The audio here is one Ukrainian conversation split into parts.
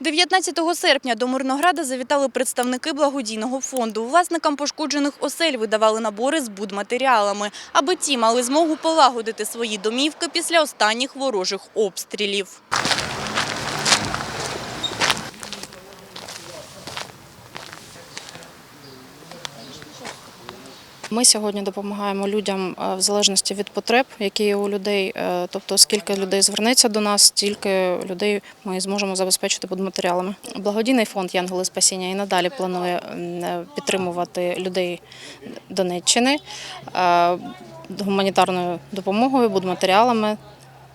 19 серпня до Мирнограда завітали представники благодійного фонду. Власникам пошкоджених осель видавали набори з будматеріалами, аби ті мали змогу полагодити свої домівки після останніх ворожих обстрілів. Ми сьогодні допомагаємо людям е, в залежності від потреб, які є у людей. Е, Тобто, скільки людей звернеться до нас, стільки людей ми зможемо забезпечити будматеріалами. Благодійний фонд Янголи Спасіння і надалі планує е, підтримувати людей Донеччини гуманітарною допомогою, будматеріалами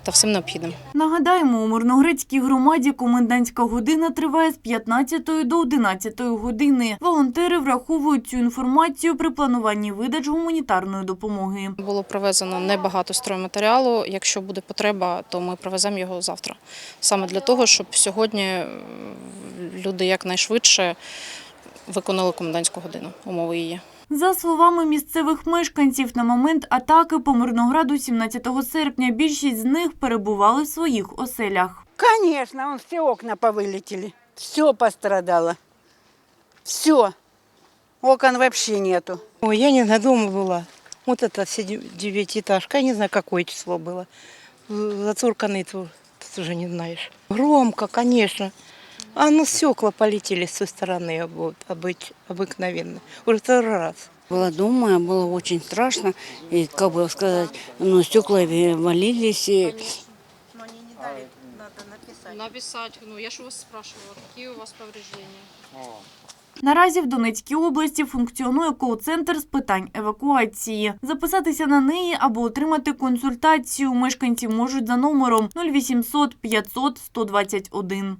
та всім необхідним. Нагадаємо, у Мирноградській громаді комендантська година триває з 15 до 11 години. Волонтери враховують цю інформацію при плануванні видач гуманітарної допомоги. Було привезено небагато стройматеріалу. Якщо буде потреба, то ми привеземо його завтра. Саме для того, щоб сьогодні е, люди якнайшвидше виконали комендантську годину, умови її. За словами місцевих мешканців, на момент атаки по Мирнограду 17 серпня більшість з них перебували в своїх оселях. Конечно, он все окна повылетели. Все пострадало. Все. Окон вообще нету. Ой, я не на дома была. Вот это все дев- девятиэтажка, я не знаю, какое число было. Зацурканный тут, тут уже не знаешь. Громко, конечно. А ну стекла полетели с той стороны вот, обыч- обыкновенно. Уже второй раз. Была дома, было очень страшно. И, как бы сказать, ну, стекла э, валились. И Написати, ну я ж у вас спрашивала, які у вас повреждення. Наразі в Донецькій області функціонує кол-центр з питань евакуації. Записатися на неї або отримати консультацію мешканці можуть за номером 0800 500 121.